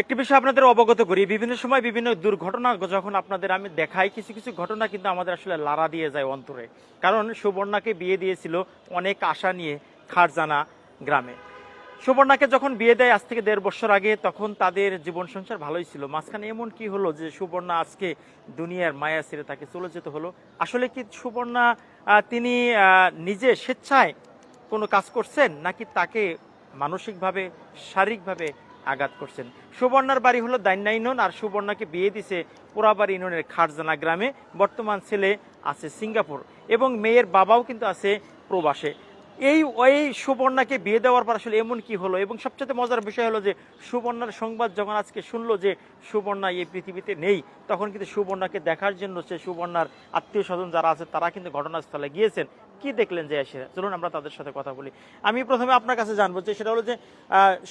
একটি বিষয় আপনাদের অবগত করি, বিভিন্ন সময় বিভিন্ন দুর্ঘটনা যখন আপনাদের আমি দেখাই, কিছু কিছু ঘটনা কিন্তু আমাদের আসলে লারা দিয়ে যায় অন্তরে। কারণ সুবর্ণাকে বিয়ে দিয়েছিল অনেক আশা নিয়ে খারজানা গ্রামে। সুবর্ণাকে যখন বিয়ে দেয় আজ থেকে দেড় বছর আগে, তখন তাদের জীবন সংসার ভালোই ছিল। মাঝখানে এমন কি হলো যে সুবর্ণা আজকে দুনিয়ার মায়া ছেড়ে তাকে চলে যেতে হলো? আসলে কি সুবর্ণা তিনি নিজে স্বেচ্ছায় কোনো কাজ করছেন, নাকি তাকে মানসিকভাবে, শারীরিকভাবে আঘাত করছেন। সুবর্ণার বাড়ি হলো দাইন্না ইউনিয়ন, আর সুবর্ণাকে বিয়ে দিছে পোড়াবাড়ি ইউনিয়নের খারজানা গ্রামে। বর্তমান ছেলে আছে সিঙ্গাপুর এবং মেয়ের বাবাও কিন্তু আছে প্রবাসে। এই, ওই সুবর্ণাকে বিয়ে দেওয়ার পর আসলে এমন কি হলো? এবং সবচেয়ে মজার বিষয় হলো যে সুবর্ণার সংবাদ যখন আজকে শুনলো যে সুবর্ণা এই পৃথিবীতে নেই, তখন কিন্তু সুবর্ণাকে দেখার জন্য সে সুবর্ণার আত্মীয় স্বজন যারা আছে, তারা কিন্তু ঘটনাস্থলে গিয়েছেন। কি দেখলেন যে এসে চলুন আমরা তাদের সাথে কথা বলি। আমি প্রথমে আপনার কাছে জানব যে সেটা হলো যে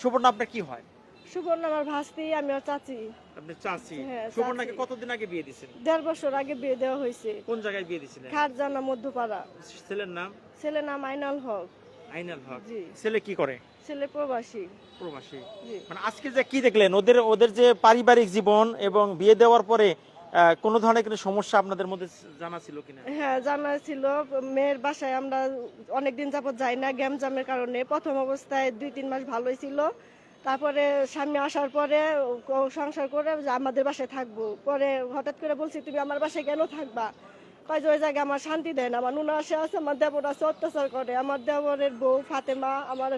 সুবর্ণা আপনার কি হয়? সুবর্ণ আমার ভাস্তি আমি ওর চাচি। আপনি চাচি? হ্যাঁ, সুবর্ণাকে চাচি। কতদিন আগে বিয়ে দিয়েছেন দেড় বছর আগে বিয়ে দেওয়া হয়েছে। কোন জায়গায় বিয়ে দিয়েছিলেন খারজানা মধ্যপাড়া। ছেলের নাম? ছেলে নাম আইনাল হক। আইনাল হক। জি। ছেলে কি করে? ছেলে প্রবাসী। প্রবাসী। জি। মানে আজকে যে কি দেখলেন? ওদের ওদের যে পারিবারিক জীবন এবং বিয়ে দেওয়ার পরে আহ, কোনো ধরনের কোনো সমস্যা আপনাদের মধ্যে জানা ছিল কিনা? হ্যাঁ জানা ছিল। মেয়ের বাসায় আমরা অনেকদিন যাবত যাই না গ্যাম জামের কারণে। প্রথম অবস্থায় দুই তিন মাস ভালোই ছিল। তারপরে স্বামী আসার পরে সংসার করে আমাদের বাসায় থাকব। পরে হঠাৎ করে বলছি তুমি আমার বাসায় কেন থাকবা? কয় যে ওই জায়গায় আমার শান্তি দেয় না। আমার নুনা আসে আছে আমার দেবর আছে অত্যাচার করে। আমার দেবরের বউ ফাতেমা আমার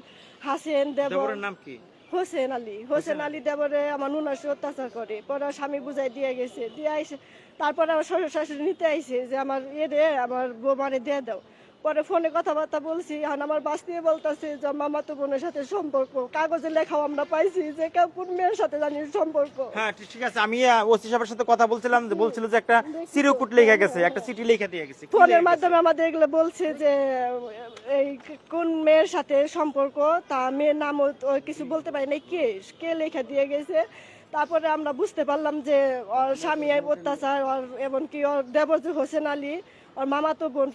হাসেন দেবর নাম কি? হোসেন আলী। হোসেন আলী দেবরে আমার নুনাসে অত্যাচার করে। পরে স্বামী বুঝাই দিয়ে গেছে। দিয়ে আইসে তারপরে আমার শ্বশুর শাশুড়ি নিতে আইসে যে আমার এ দে আমার বউ মানে দিয়ে দাও। পরে ফোনে কথাবার্তা বলছি এখন আমার বাস দিয়ে বলতেছে যে মামা তো বোনের সাথে সম্পর্ক। কাগজে লেখাও আমরা পাইছি যে কোন মেয়ের সাথে জানি সম্পর্ক। হ্যাঁ ঠিক আছে। আমি ওসি সাহেবের সাথে কথা বলছিলাম যে বলছিল যে একটা চিরকুট লেখা গেছে একটা চিঠি লেখা দিয়ে গেছে। ফোনের মাধ্যমে আমাদের এগুলো বলছে যে এই কোন মেয়ের সাথে সম্পর্ক তা মেয়ের নাম কিছু বলতে পারি না কে কে লেখা দিয়ে গেছে? তারপরে আমরা বুঝতে পারলাম যে ওর স্বামী অত্যাচার ওর এমনকি ওর দেবর যে হোসেন আলী ওর মামা তো বোন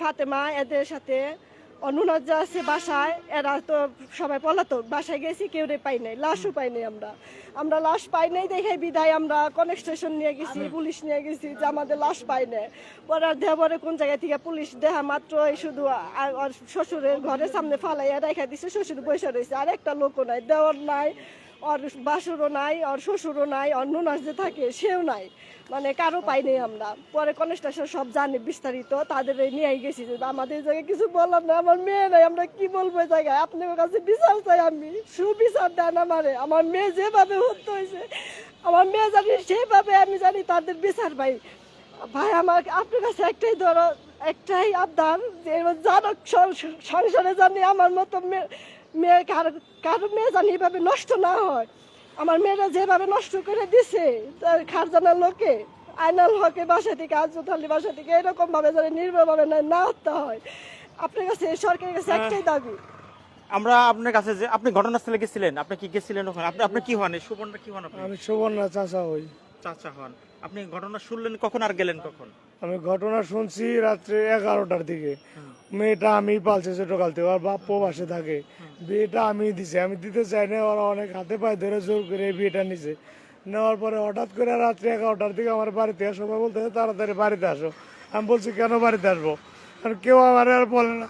ফাতেমা এদের সাথে অনুনাজ যা আছে বাসায় এরা তো সবাই পলাতক বাসায় গেছি কেউ রে পাই নাই লাশও পাই নাই আমরা। আমরা লাশ পাই নাই দেখে বিদায় আমরা কনেক স্টেশন নিয়ে গেছি পুলিশ নিয়ে গেছি যে আমাদের লাশ পাই নাই। পরে আর দেবরে কোন জায়গা থেকে পুলিশ দেখা মাত্র এই শুধু শ্বশুরের ঘরের সামনে ফালাইয়া রেখা দিছে শ্বশুর বসে রয়েছে আর একটা লোকও নাই দেওয়ার নাই। ওর বাসুরও নাই, ওর শ্বশুরও নাই ওর নুনাস যে থাকে সেও নাই। মানে কারও পাইনি আমরা। পরে কনস্ট্রাকশন সব জানি বিস্তারিত, তাদের নিয়ে গেছি যে আমাদের জায়গায় কিছু বললাম না আমার মেয়ে নাই, আমরা কি বলব জায়গায়? আপনার কাছে বিচার চাই আমি, সুবিচার দেন আমারে। আমার মেয়ে যেভাবে হতে হয়েছে, আমার মেয়ে জানি সেভাবে আমি জানি তাদের বিচার পাই ভাই, আমার, আপনার কাছে একটাই ধরো, একটাই আবদার যে জানক সংসারে জানি আমার মতো মেয়ে মেয়ে কারও কারও মেয়ে জানি এভাবে নষ্ট না হয়। আমার মেয়েরা যেভাবে নষ্ট করে দিছে তার খারজানার লোকে আইনাল হকে বাসা থেকে আজত আলী বাসা থেকে এরকম ভাবে যেন নির্ভরভাবে না না হতে হয়। আপনার কাছে সরকারের কাছে একটাই দাবি। আমরা আপনার কাছে যে আপনি ঘটনাস্থলে গেছিলেন আপনি কি গেছিলেন ওখানে? আপনি আপনি কি হন? সুবর্ণা কি হন আপনি? আমি সুবর্ণা চাচা হই। চাচা হন। আপনি ঘটনা শুনলেন কখন আর গেলেন কখন? আমি ঘটনা শুনছি রাত্রে এগারোটার দিকে। মেয়েটা আমি পালছে ছোটকাল থেকে ওর বাপ প্রবাসে থাকে। বিয়েটা আমি দিছি আমি দিতে চাই না ওরা অনেক হাতে পায়ে ধরে জোর করে বিয়েটা নিছে। নেওয়ার পরে হঠাৎ করে রাত্রে এগারোটার দিকে আমার বাড়িতে আসো সবাই বলতে তাড়াতাড়ি বাড়িতে আসো। আমি বলছি কেন বাড়িতে আসব? আর কেউ আমার আর বলে না।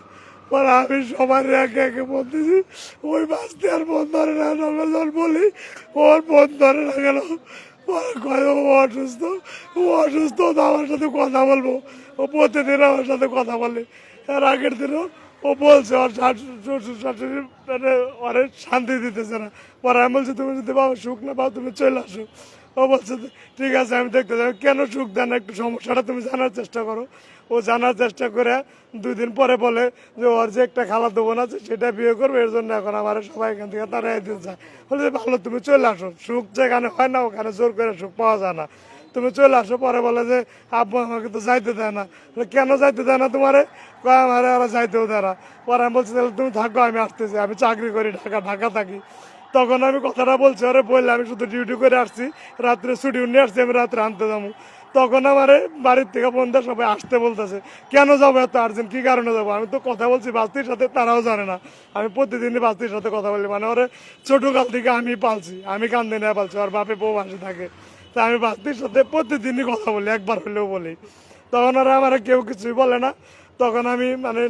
পরে আমি সবার একে একে বলতেছি ওই বাঁচতে আর ফোন ধরে না। যখন বলি ওর ফোন ধরে না গেল অসুস্থ? ও অসুস্থ তো আমার সাথে কথা বলব। ও প্রতিদিন আমার সাথে কথা বলে। এর আগের দিনও ও বলছে, ওর শাশুড়ি মানে ওরে শান্তি দিতেছে না। পরে আমি বলছি, তুমি যদি বাবা সুখ না পাও, তুমি চলে আসো। ও বলছে ঠিক আছে আমি দেখতে যাব। কেন সুখ দেন একটু সমস্যাটা তুমি জানার চেষ্টা করো। ও জানার চেষ্টা করে দুই দিন পরে বলে যে ওর যে একটা খালা দেবো না সেটা বিয়ে করবে এর জন্য এখন আমার সবাই এখান থেকে তারা দিতে চায় বলে যে, ভালো তুমি চলে আসো। সুখ যেখানে হয় না ওখানে জোর করে সুখ পাওয়া যায় না। তুমি চলে আসো পরে বলে যে আব্বু আমাকে তো যাইতে দেয় না। কেন যাইতে দেয় না তোমারে? কয় যাইতেও দেয় না। পরে আমি বলছি তাহলে তুমি থাকো আমি আসতেছি। আমি চাকরি করি ঢাকা ঢাকা থাকি। তখন আমি কথাটা বলছি, আরে বললে আমি শুধু ডিউটি করে আসছি, রাত্রে ছুটি নিয়ে আসছি, আমি রাত্রে আনতে যাব। তখন আমার বাড়ির থেকে বন্ধু সবাই আসতে বলতেছে, কেন যাব এত আর্জেন্ট কি কারণে যাব? আমি তো কথা বলছি, বাস্তির সাথে তারাও জানে না। আমি প্রতিদিনই বাস্তির সাথে কথা বলি মানে ওরে ছোটকাল থেকে আমি পালছি, আমি কান্দে না পালছি আর বাপে বউ বাসে থাকে। তা আমি বাস্তির সাথে প্রতিদিনই কথা বলি, একবার হলেও বলি। তখন আর আমার কেউ কিছুই বলে না। তখন আমি মানে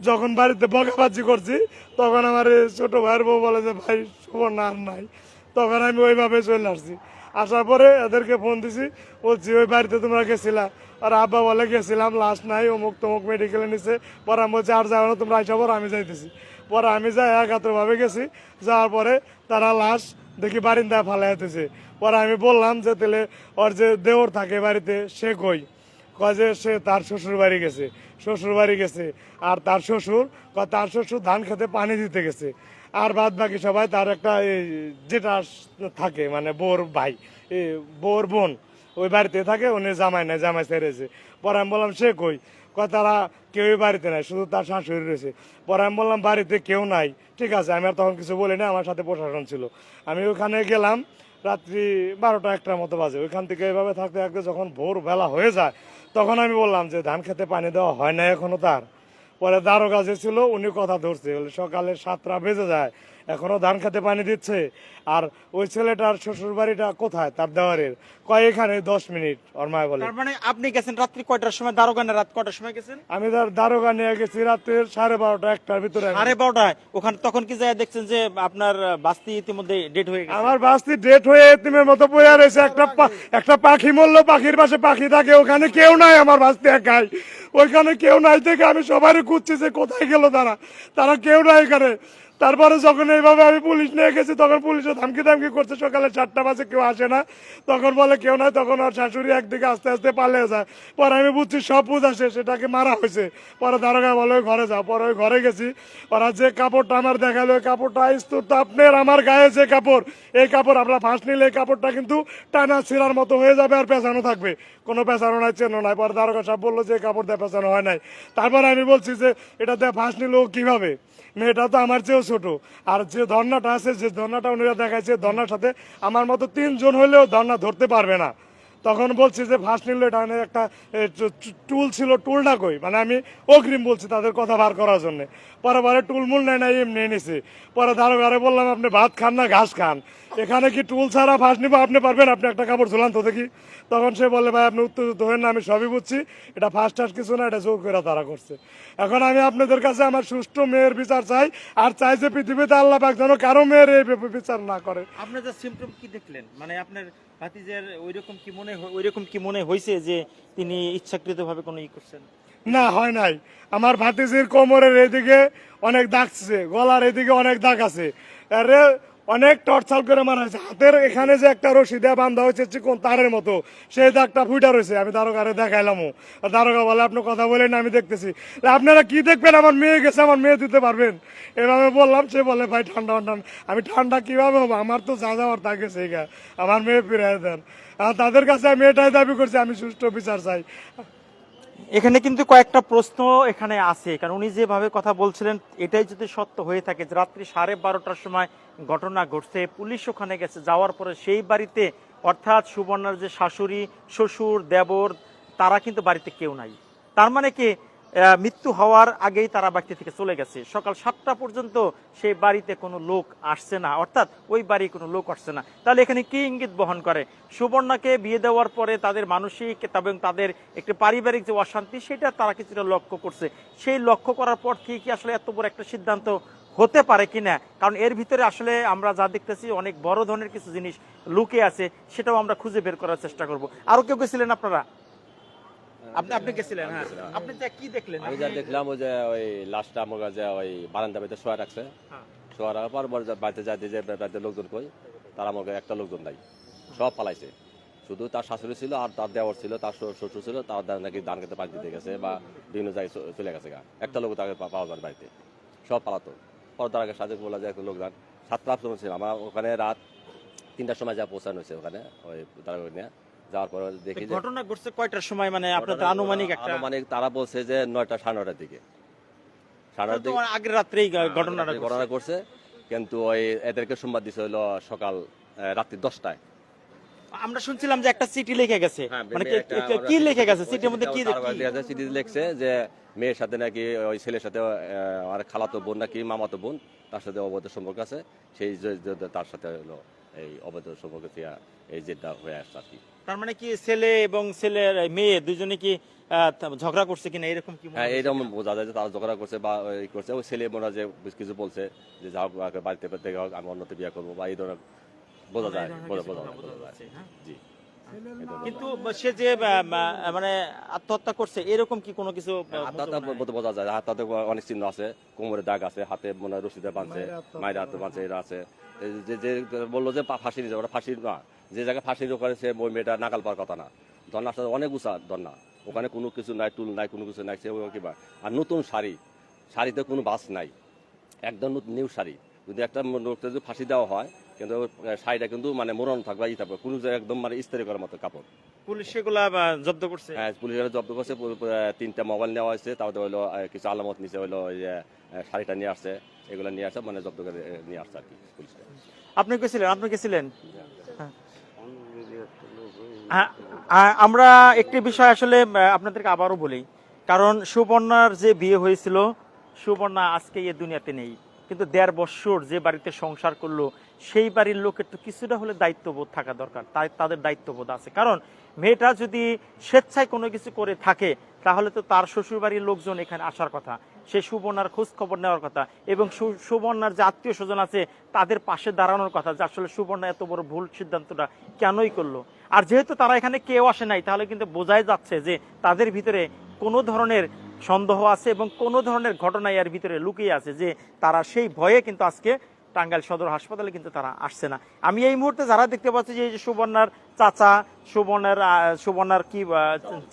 যখন বাড়িতে বকাবাজি করছি, তখন আমার ছোট ভাইয়ের বউ বলে যে, ভাই সুবর্ণ আর নাই। তখন আমি ওইভাবে চলে আসছি। আসার পরে এদেরকে ফোন দিছি, বলছি, ওই বাড়িতে তোমরা গেছিলা? আর আব্বা বলে, গেছিলাম, লাশ নাই, অমুক তমুক মেডিকেলে নিছে। পরে আমি বলছি, আর যাও না, তোমরা আইসা, পর আমি যাইতেছি। পরে আমি যাই, একাত্রভাবে গেছি। যাওয়ার পরে তারা লাশ দেখি বারিন্দায় ফালাইতেছে পরে আমি বললাম যে, তাহলে ওর যে দেওর থাকে বাড়িতে, সে কই? কয় যে, সে তার শ্বশুর বাড়ি গেছে। শ্বশুর বাড়ি গেছে। আর তার শ্বশুর তার শ্বশুর ধান খেতে পানি দিতে গেছে। আর বাদ বাকি সবাই তার একটা যেটা থাকে মানে বোর ভাই বোর বোন, ওই বাড়িতে থাকে, উনি জামাই নাই জামাই ছেড়েছে পরে আমি বললাম, সে কই? কয়, তারা কেউই বাড়িতে নাই, শুধু তার শাশুড়ি রয়েছে। পরে আমি বললাম, বাড়িতে কেউ নাই, ঠিক আছে। আমি আর তখন কিছু বলি না আমার সাথে প্রশাসন ছিল। আমি ওখানে গেলাম, রাত্রি বারোটা একটার মতো বাজে। ওইখান থেকে এইভাবে থাকতে থাকতে যখন ভোর বেলা হয়ে যায় তখন আমি বললাম যে ধান খেতে পানি দেওয়া হয় না এখনও তার। পরে দারোগা যে ছিল, উনি কথা ধরছে। সকালে সাতটা বেজে যায়। এখনও ধান খেতে পানি দিচ্ছে। আর ওই ছেলেটার শ্বশুর বাড়িটা কোথায়? তার দেওয়ারের। কয় এখানে? দশ মিনিট ওর মায় বলে। তার মানে আপনি গেছেন রাত্রি কয়টার সময়? দারোগানে রাত কয়টার সময় গেছেন? আমি তার দারোগা নিয়ে গেছি রাত্রের সাড়ে বারোটা একটার ভিতরে। সাড়ে বারোটায়? ওখানে তখন কি যায় দেখছেন যে আপনার বাস্তি ইতিমধ্যে ডেট হয়ে গেছে? আমার বাস্তি ডেট হয়ে এতিমের মতো পড়ে রয়েছে। একটা একটা পাখি মরলো পাখির পাশে পাখি থাকে। ওখানে কেউ নাই আমার বাস্তি একাই। ওইখানে কেউ নাই থেকে আমি সবারই খুঁজছি যে কোথায় গেল তারা। তারা কেউ নাই এখানে। তারপরে যখন এইভাবে আমি পুলিশ নিয়ে গেছি, তখন পুলিশে ধামকি ধামকি করছে। সকালে চারটা বাজে কেউ আসে না। তখন বলে কেউ নাই, তখন ওর শাশুড়ি একদিকে আস্তে আস্তে পালিয়ে যায়। পরে আমি বুঝছি সব বুঝ আসে, সেটাকে মারা হয়েছে। পরে দারোগা বলে, ওই ঘরে যাও। পরে ওই ঘরে গেছি। ওরা যে কাপড়টা আমার দেখাল ওই কাপড়টা ইস্তুর আপনার, আমার গায়ে যে কাপড়, এই কাপড় আমরা ফাঁস নিলে এই কাপড়টা কিন্তু টানা ছিঁড়ার মতো হয়ে যাবে আর পেঁচানো থাকবে। কোনো পেঁচানো নাই, চেনো নাই। পরে দারোগা সাহেব বলল যে কাপড় দিয়ে পেঁচানো হয় নাই। তারপরে আমি বলছি যে, এটা দিয়ে ফাঁস নিল কীভাবে? মেয়েটা তো আমার চেয়েও ছোট। আর যে ধর্নাটা আছে, যে ধর্নাটা উনিরা দেখাইছে, ধর্নার সাথে আমার মতো তিনজন হলেও ধর্না ধরতে পারবে না। তখন বলছি যে ফার্স্ট নিল এটা একটা টুল ছিল টুলটা কই? মানে আমি অগ্রিম বলছি তাদের কথা বার করার জন্য। পরে পরে টুলমুল নেয় না এমনি নিছে পরে দারোগারে বললাম, আপনি ভাত খান না, ঘাস খান। এখানে কি টুল ছাড়া ফার্স্ট নিবো আপনি পারবেন? আপনি একটা কাপড় ঝুলান তো দেখি। তখন সে বলে ভাই, আপনি উত্তেজিত হবেন না, আমি সবই বুঝছি। এটা ফার্স্ট টাস কিছু না, এটা জোর করে তারা করছে। এখন আমি আপনাদের কাছে আমার সুষ্ঠু মেয়ের বিচার চাই, আর চাই যে পৃথিবীতে আল্লাহ পাক যেন কারও মেয়ের এই বিচার না করে। আপনার যে সিমটম কি দেখলেন? মানে আপনার ভাতিজের ওইরকম কি মনে ওইরকম কি মনে হয়েছে যে তিনি ইচ্ছাকৃতভাবে কোনো ই করছেন? না, হয় নাই। আমার ভাতিজির কোমরের এদিকে অনেক দাগ আছে, গলার এদিকে অনেক দাগ আছে। আরে অনেক টর্চাল করে মারা হয়েছে হাতের এখানে যে একটা রশি দিয়ে বান্ধা হয়েছে, চিকন তারের মতো সেই দাগটা ফুটা রয়েছে, আমি দারোগারে দেখাইলাম দারোগা বলে, আপনি কথা বলেন আমি দেখতেছি। আপনারা কি দেখবেন? আমার মেয়ে গেছে, আমার মেয়ে দিতে পারবেন? এভাবে বললাম, সে বলে, ভাই, ঠান্ডা ঠান্ডা আমি, ঠান্ডা কীভাবে হব? আমার তো যা যাওয়ার থাকে গা। আমার মেয়ে ফিরে দেন। তাদের কাছে আমি এটাই দাবি করছি, আমি সুষ্ঠু বিচার চাই। এখানে কিন্তু কয়েকটা প্রশ্ন এখানে আছে, কারণ উনি যেভাবে কথা বলছিলেন, এটাই যদি সত্য হয়ে থাকে যে রাত্রি সাড়ে বারোটার সময় ঘটনা ঘটছে, পুলিশ ওখানে গেছে, যাওয়ার পরে সেই বাড়িতে, অর্থাৎ সুবর্ণার যে শাশুড়ি, শ্বশুর, দেবর, তারা কিন্তু বাড়িতে কেউ নাই। তার মানে কি মৃত্যু হওয়ার আগেই তারা বাড়িতে থেকে চলে গেছে। সকাল সাতটা পর্যন্ত সেই বাড়িতে কোনো লোক আসছে না, অর্থাৎ ওই বাড়ি কোনো লোক আসছে না। তাহলে এখানে কি ইঙ্গিত বহন করে? সুবর্ণাকে বিয়ে দেওয়ার পরে তাদের মানসিক এবং তাদের একটি পারিবারিক যে অশান্তি, সেটা তারা কিছুটা লক্ষ্য করছে। সেই লক্ষ্য করার পর কি আসলে এত বড় একটা সিদ্ধান্ত হতে পারে কিনা? কারণ এর ভিতরে আসলে আমরা যা দেখতেছি, অনেক বড় ধরনের কিছু জিনিস লুকে আছে, সেটাও আমরা খুঁজে বের করার চেষ্টা করব। আরও কেউ গেছিলেন আপনারা? আপনি আপনি গেছিলেন হ্যাঁ। আপনি কি দেখলেন? আমি যা দেখলাম ওই যে ওই লাশটা আমার যে ওই বারান্দা বাড়িতে শোয়া রাখছে। হ্যাঁ। শোয়া রাখার পর পর যা- যে বাড়িতে লোকজন কই? তার আমাকে একটা লোকজন নাই। সব পালাইছে। শুধু তার শাশুড়ি ছিল আর তার দেওয়ার ছিল তার শ্বশুর ছিল তার নাকি ধান খেতে পানি দিতে গেছে বা বিভিন্ন জায়গায় চলে গেছে গা। একটা লোক তাকে পাওয়া যায় বাড়িতে। সব পালাতো। পর তার আগে সাজে বলা যায় লোকজন। সাতটা আফসর ছিল। আমার ওখানে রাত তিনটার সময় যা পৌঁছানো হয়েছে ওখানে ওই তারা নিয়ে। যাওয়ার পর দেখি ঘটনা ঘটছে কয়টার সময়? মানে আপনাদের আনুমানিক একটা আনুমানিক তারা বলছে যে নয়টা সাড়ে নয়টার দিকে। সাড়ে নয়টার দিকে আগের রাত্রেই ঘটনাটা ঘটনা করছে কিন্তু ওই এদেরকে সোমবার দিছে হলো সকাল রাত্রি দশটায়। আমরা শুনছিলাম যে একটা চিঠি লিখে গেছে। হ্যাঁ, মানে কি- লিখে গেছে? চিঠির মধ্যে কি আছে, চিঠি লিখছে যে মেয়ের সাথে নাকি ওই ছেলের সাথে আর খালাতো বোন নাকি মামাতো বোন তার সাথে অবৈধ সম্পর্ক আছে। সেই তার সাথে হলো এই অবৈধ সম্পর্কিয়া এই জেদটা হয়ে আসছে আর কি তার মানে কি ছেলে এবং ছেলের মেয়ে দুজনে কি ঝগড়া করছে কিনা এরকম কি হ্যাঁ হচ্ছে? এইরকম বোঝা যায় যে তারা ঝগড়া করছে বা এই করছে ওই ছেলে মোরা যে কিছু বলছে যে যা হোক বাড়িতে থেকে হোক আমি অন্যতে বিয়ে করব বা এই ধরনের বোঝা যায় বোঝা যায় হ্যাঁ। জি কিন্তু সে যে মানে আত্মহত্যা করছে এরকম কি কোনো কিছু বোঝা যায়। হাতটাতে অনেক চিহ্ন আছে। কোমরে দাগ আছে হাতে মনে হয় রশিদে বাঁধছে মায়ের হাতে বাঁধছে এরা আছে। যে যে বলল যে পা- ফাঁসি নিয়েছে ওটা ফাঁসি না যে জায়গায় ফাঁসির ওখানে সে ওই মেয়েটা নাকাল পাওয়ার কথা না। ধর্নার সাথে অনেক উঁচা ধর্না। ওখানে কোনো কিছু নাই টুল নাই কোনো কিছু নাই সে ওই কিবা আর নতুন শাড়ি শাড়িতে কোনো বাস নাই। একদম নিউ শাড়ি। যদি একটা লোককে যদি ফাঁসি দেওয়া হয় কিন্তু শাড়িটা কিন্তু মানে মোড়ানো থাকবে ই থাকবে। কোনো একদম মানে ইস্তারি করার মতো কাপড়। পুলিশ সেগুলা জব্দ করছে? হ্যাঁ পুলিশের জব্দ করছে। তিনটা মোবাইল নেওয়া হয়েছে তারপরে হলো কিছু আলামত নিচে হলো শাড়িটা নিয়ে আসছে এগুলো নিয়ে আসছে মানে জব্দ করে নিয়ে আসছে আর কি পুলিশটা আপনি গেছিলেন? আপনি গেছিলেন? হ্যাঁ, হ্যাঁ, আমরা একটি বিষয় আসলে আপনাদেরকে আবারও বলি। কারণ সুবর্ণার যে বিয়ে হয়েছিল সুবর্ণা আজকে এই দুনিয়াতে নেই। কিন্তু দেড় বৎসর যে বাড়িতে সংসার করল সেই বাড়ির লোকের তো কিছুটা হলে দায়িত্ববোধ থাকা দরকার, তাই তাদের দায়িত্ববোধ আছে। কারণ মেয়েটা যদি স্বেচ্ছায় কোনো কিছু করে থাকে, তাহলে তো তার শ্বশুর বাড়ির লোকজন এখানে আসার কথা, সে সুবর্ণার খোঁজ খবর নেওয়ার কথা, এবং সুবর্ণার যে আত্মীয় স্বজন আছে, তাদের পাশে দাঁড়ানোর কথা, যে আসলে সুবর্ণা এত বড় ভুল সিদ্ধান্তটা কেনই করল। আর যেহেতু তারা এখানে কেউ আসে নাই, তাহলে কিন্তু বোঝাই যাচ্ছে যে তাদের ভিতরে কোনো ধরনের সন্দেহ আছে এবং কোনো ধরনের ঘটনা এর ভিতরে লুকিয়ে আছে যে তারা সেই ভয়ে কিন্তু আজকে টাঙ্গাইল সদর হাসপাতালে কিন্তু তারা আসছে না। আমি এই মুহূর্তে যারা দেখতে পাচ্ছি যে এই যে সুবর্ণার চাচা, সুবর্ণার সুবর্ণার কি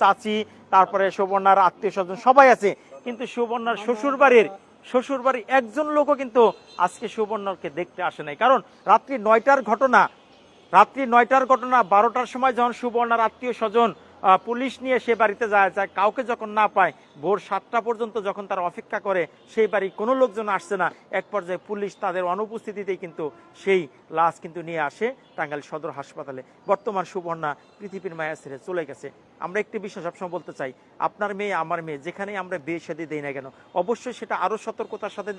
চাচি, তারপরে সুবর্ণার আত্মীয় স্বজন সবাই আছে। কিন্তু সুবর্ণার শ্বশুর বাড়ির শ্বশুর বাড়ির একজন লোকও কিন্তু আজকে সুবর্ণকে দেখতে আসে নাই। কারণ রাত্রি নয়টার ঘটনা, রাত্রি নয়টার ঘটনা বারোটার সময় যখন সুবর্ণার আত্মীয় স্বজন পুলিশ নিয়ে সে বাড়িতে যায় যায়। কাউকে যখন না পায়, ভোর সাতটা পর্যন্ত যখন তারা অপেক্ষা করে, সেই বাড়ি কোনো লোকজন আসছে না। এক পর্যায়ে পুলিশ তাদের অনুপস্থিতিতেই কিন্তু সেই লাশ কিন্তু নিয়ে আসে টাঙ্গাইল সদর হাসপাতালে। বর্তমান সুবর্ণা পৃথিবীর মায়া ছেড়ে চলে গেছে। আমরা একটি বিষয় সবসময় বলতে চাই, আপনার মেয়ে, আমার মেয়ে, যেখানেই আমরা বিয়ে শাদী দিই না কেন, অবশ্যই সেটা আরও সতর্কতার সাথে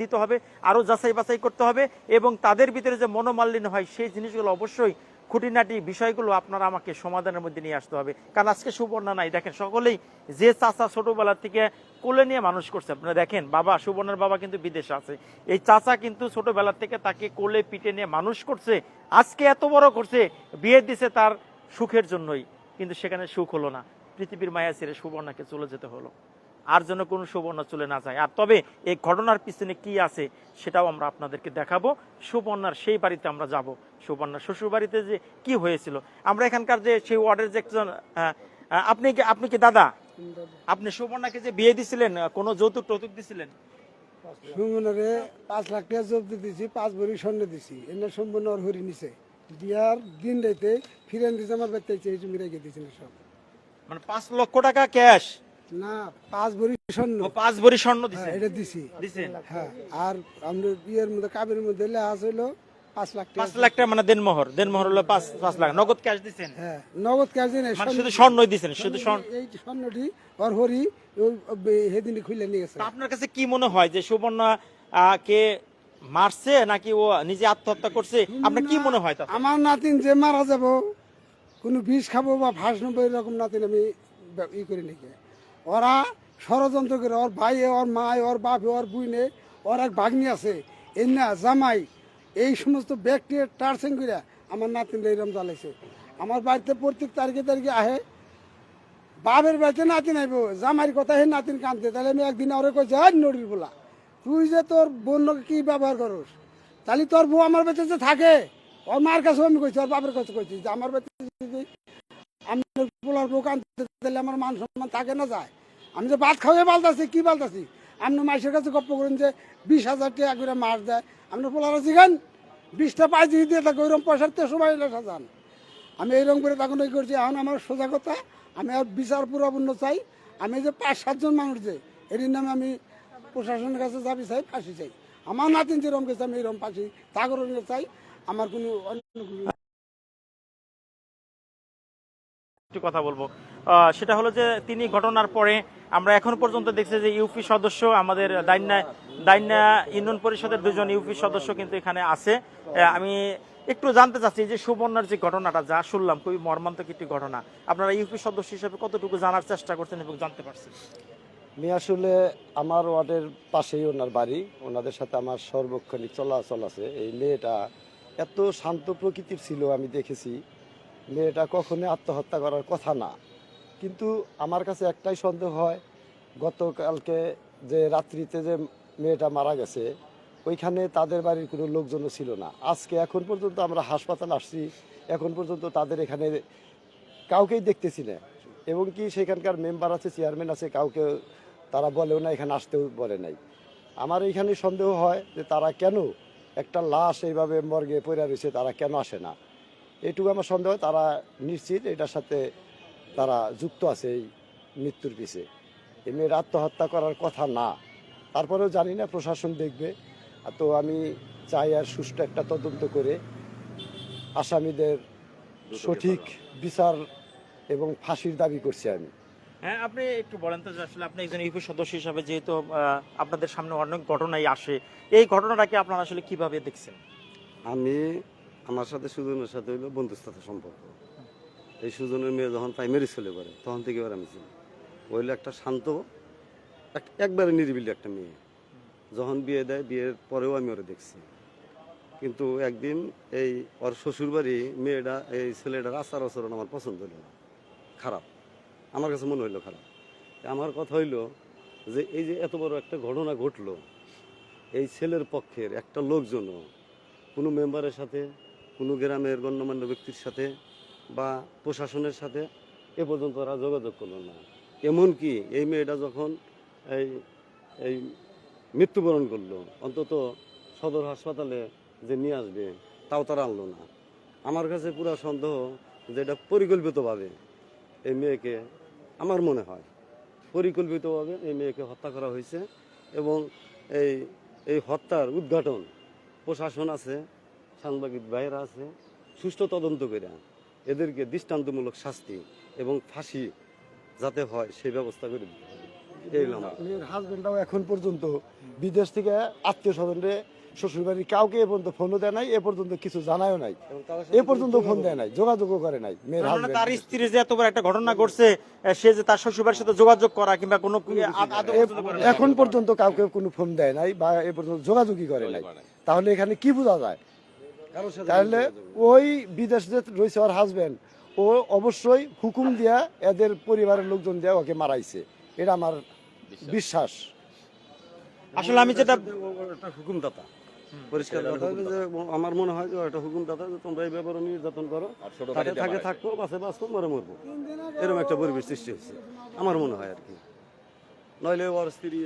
দিতে হবে, আরও যাচাই বাছাই করতে হবে এবং তাদের ভিতরে যে মনোমালিন্য হয়, সেই জিনিসগুলো অবশ্যই খুঁটিনাটি বিষয়গুলো আপনারা আমাকে সমাধানের মধ্যে নিয়ে আসতে হবে। কারণ আজকে সুবর্ণা নাই। দেখেন, সকলেই যে চাচা ছোটবেলা থেকে কোলে নিয়ে মানুষ করছে। আপনারা দেখেন, বাবা, সুবর্ণার বাবা কিন্তু বিদেশে আছে। এই চাচা কিন্তু ছোটবেলা থেকে তাকে কোলে পিটে নিয়ে মানুষ করছে। আজকে এত বড় করছে, বিয়ে দিছে তার সুখের জন্যই। কিন্তু সেখানে সুখ হলো না। পৃথিবীর মায়া ছেড়ে সুবর্ণাকে চলে যেতে হলো। আর যেন কোনো সুবর্ণ চলে না যায়। আর তবে এই ঘটনার পিছনে কি আছে সেটাও আমরা আপনাদেরকে দেখাবো। সুবর্ণার সেই বাড়িতে আমরা যাব। সুবর্ণার শ্বশুর বাড়িতে যে কি হয়েছিল? আমরা এখানকার যে সেই ওয়ার্ডের যে একজন আহ, আপনি কি আপনি কি দাদা? আপনি সুবর্ণাকে যে বিয়ে দিছিলেন কোনো যৌতুক টৌতুক দিছিলেন? সুমনরে পাঁচ লাখ টাকা জব্দ দিছি পাঁচ ভরি স্বর্ণ দিছি। এনে সম্পূর্ণ ওর হরি নিছে। বিয়ার দিন রাইতে ফিরেন দিছে আমার দিছি সব। মানে পাঁচ লক্ষ টাকা ক্যাশ? না পাঁচ ভরি স্বর্ণ। পাঁচ ভরি স্বর্ণ হ্যাঁ, এটা দিছি। দিছেন? হ্যাঁ আর আমরা বিয়ের মধ্যে কাবের মধ্যে লেখা ছিল পাঁচ লাখ পাঁচ লাখ টাকা মানে দেনমোহর। দেনমোহর হলো পাঁচ পাঁচ লাখ। নগদ ক্যাশ দিছেন? হ্যাঁ নগদ মানে শুধু স্বর্ণই দিছেন শুধু স্বর্ণ এই স্বর্ণটি ওর হরি ওই বে- খুলে নিয়ে গেছে। আপনার কাছে কি মনে হয় যে সুবর্ণা কে মারছে নাকি ও নিজে আত্মহত্যা করছে? আপনার কি মনে হয় আমার নাতিন যে মারা যাব কোনো বিষ খাব বা ফাঁস নেব এরকম নাতিন আমি ই করি নাকি। ওরা ষড়যন্ত্র করে, ওর ভাই, ওর মা ওর বাপ, ওর বুইনে ওর এক ভাগ্নি আছে, এনা, জামাই, এই সমস্ত ব্যক্তি টার্সেন করে আমার নাতিন এরকম জ্বালাইছে। আমার বাড়িতে প্রত্যেক তারিখে তারিখে আহে, বাপের বাড়িতে নাতিন আইব, জামাইয়ের কথা হে নাতিন কানতে, তাহলে আমি একদিন ওরে কইছি আর নড়ির বলা, তুই যে তোর বোনকে কি ব্যবহার করস? তাহলে তোর বউ আমার বাড়িতে যে থাকে, ওর মার কাছে আমি কইছি, ওর বাপের কাছে কইছি যে আমার যদি আমি পোলার বউ কানতে তাহলে আমার মান সম্মান থাকে না যায়। আমি যে ভাত খাওয়াই বালতাছি কি বালতাছি আপনি মাইসের কাছে গপ্প করেন যে বিশ হাজার টাকা করে মাস দেয়। আপনি পোলার আছি খান বিশটা পাঁচ দিয়ে দিয়ে থাকে ওইরকম পয়সার তো সময় সাজান। আমি এইরকম করে তখন এই করছি, এখন আমার সোজা কথা, আমি আর বিচার পুরাপূর্ণ চাই। আমি যে পাঁচ সাতজন মানুষ যে এর নামে আমি প্রশাসনের কাছে যাবি চাই, ফাঁসি চাই। আমার নাতিন যেরকম গেছে, আমি এরকম ফাঁসি তা করে চাই। আমার কোনো অন্য একটু কথা বলব। সেটা হলো যে তিনি ঘটনার পরে আমরা এখন পর্যন্ত দেখছি যে ইউপি সদস্য আমাদের দাইন্যা দাইন্যা ইউনিয়ন পরিষদের দুজন ইউপি সদস্য কিন্তু এখানে আছে। আমি একটু জানতে চাচ্ছি যে সুবর্ণার যে ঘটনাটা, যা শুনলাম, খুবই মর্মান্তিক একটি ঘটনা। আপনারা ইউপি সদস্য হিসেবে কতটুকু জানার চেষ্টা করছেন এবং জানতে পারছেন? আমি আসলে আমার ওয়ার্ডের পাশেই ওনার বাড়ি। ওনাদের সাথে আমার সর্বক্ষণিক চলাচল আছে। এই মেয়েটা এত শান্ত প্রকৃতির ছিল, আমি দেখেছি। মেয়েটা কখনোই আত্মহত্যা করার কথা না। কিন্তু আমার কাছে একটাই সন্দেহ হয়, গতকালকে যে রাত্রিতে যে মেয়েটা মারা গেছে, ওইখানে তাদের বাড়ির কোনো লোকজনও ছিল না। আজকে এখন পর্যন্ত আমরা হাসপাতাল আসছি, এখন পর্যন্ত তাদের এখানে কাউকেই দেখতেছি না। এবং কি সেখানকার মেম্বার আছে, চেয়ারম্যান আছে, কাউকে তারা বলেও না, এখানে আসতেও বলে নাই। আমার এইখানে সন্দেহ হয় যে তারা কেন একটা লাশ এইভাবে মর্গে পড়ে রয়েছে, তারা কেন আসে না? এইটুকু আমার সন্দেহ তারা নিশ্চিত এটার সাথে তারা যুক্ত আছে এই মৃত্যুর পিছে। এই মেয়ের আত্মহত্যা করার কথা না। তারপরেও জানি না প্রশাসন দেখবে। তো আমি চাই আর সুষ্ঠু একটা তদন্ত করে আসামিদের সঠিক বিচার এবং ফাঁসির দাবি করছি আমি। হ্যাঁ আপনি একটু বলেন তো আসলে আপনি একজন ইউপি সদস্য হিসাবে যেহেতু আপনাদের সামনে অনেক ঘটনাই আসে এই ঘটনাটাকে আপনারা আসলে কীভাবে দেখছেন? আমি আমার সাথে সুজনের সাথে হইল বন্ধুত্বের সম্পর্ক। এই সুজনের মেয়ে যখন প্রাইমারি ছেলে পড়ে, তখন থেকে এবার আমি ছিলাম হইল একটা শান্ত, এক- একবারে নিরিবিলি একটা মেয়ে। যখন বিয়ে দেয়, বিয়ের পরেও আমি ওরা দেখছি। কিন্তু একদিন এই ওর শ্বশুরবাড়ি মেয়েটা, এই ছেলেটার আচার আচরণ আমার পছন্দ হলো না। খারাপ। আমার কাছে মনে হইল খারাপ। আমার কথা হইল যে এই যে এত বড় একটা ঘটনা ঘটলো, এই ছেলের পক্ষের একটা লোকজনও কোনো মেম্বারের সাথে কোনো গ্রামের গণ্যমান্য ব্যক্তির সাথে বা প্রশাসনের সাথে এ পর্যন্ত ওরা যোগাযোগ করল না। এমনকি এই মেয়েটা যখন এই এই মৃত্যুবরণ করল, অন্তত সদর হাসপাতালে যে নিয়ে আসবে, তাও তারা আনলো না। আমার কাছে পুরো সন্দেহ যে এটা পরিকল্পিতভাবে এই মেয়েকে, আমার মনে হয়, পরিকল্পিতভাবে এই মেয়েকে হত্যা করা হয়েছে এবং এই এই হত্যার উদ্ঘাটন প্রশাসন আছে সাংবাদিক ভাইয়েরা আছে সুষ্ঠু তদন্ত করে এদেরকে দৃষ্টান্তমূলক শাস্তি এবং ফাঁসি যাতে হয় সেই ব্যবস্থা করে দিতে মেয়ের হাজবেন্ডরাও এখন পর্যন্ত বিদেশ থেকে আত্মীয় স্বজনরে শ্বশুরবাড়ি কাউকে এ পর্যন্ত ফোনও দেয় নাই এ পর্যন্ত কিছু জানায়ও নাই। এ পর্যন্ত ফোন দেয় নাই যোগাযোগও করে নাই তার মানে স্ত্রী যে এত বড় একটা ঘটনা ঘটছে সে যে তার শ্বশুরবাড়ির সাথে যোগাযোগ করা কিংবা কোনো। এখন পর্যন্ত কাউকে কোনো ফোন দেয় নাই বা এ পর্যন্ত যোগাযোগই করে নাই। তাহলে এখানে কি বোঝা যায়? তাহলে ওই বিদেশ যে রয়েছে ওর হাজব্যান্ড ও অবশ্যই হুকুম দিয়া এদের পরিবারের লোকজন দিয়া ওকে মারাইছে। এটা আমার বিশ্বাস। আসলে আমি যেটা হুকুমদাতা। পরিষ্কার কথা যে আমার মনে হয় যে ও একটা হুকুমদাতা যে তোমরা এই ব্যাপারে নির্যাতন করো। থাকে থাকব বাসে বাঁচবো মরে মরবো। এরকম একটা পরিবেশ সৃষ্টি হয়েছে। আমার মনে হয় আর কি। নইলে ওর স্ত্রী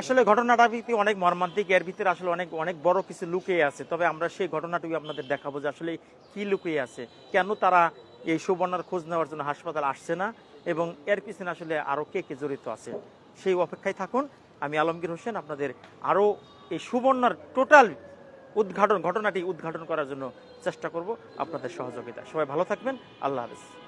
আসলে ঘটনাটা অনেক মর্মান্তিক। এর ভিতরে আসলে অনেক অনেক বড় কিছু লুকিয়ে আছে। তবে আমরা সেই ঘটনাটুকু আপনাদের দেখাবো যে আসলে কি লুকিয়ে আছে। কেন তারা এই সুবর্ণার খোঁজ নেওয়ার জন্য হাসপাতাল আসছে না? এবং এর পিছনে আসলে আরও কে কে জড়িত আছে? সেই অপেক্ষায় থাকুন। আমি আলমগীর হোসেন আপনাদের আরও এই সুবর্ণার টোটাল উদ্ঘাটন ঘটনাটি উদ্ঘাটন করার জন্য চেষ্টা করব আপনাদের সহযোগিতা। সবাই ভালো থাকবেন। আল্লাহ হাফেজ।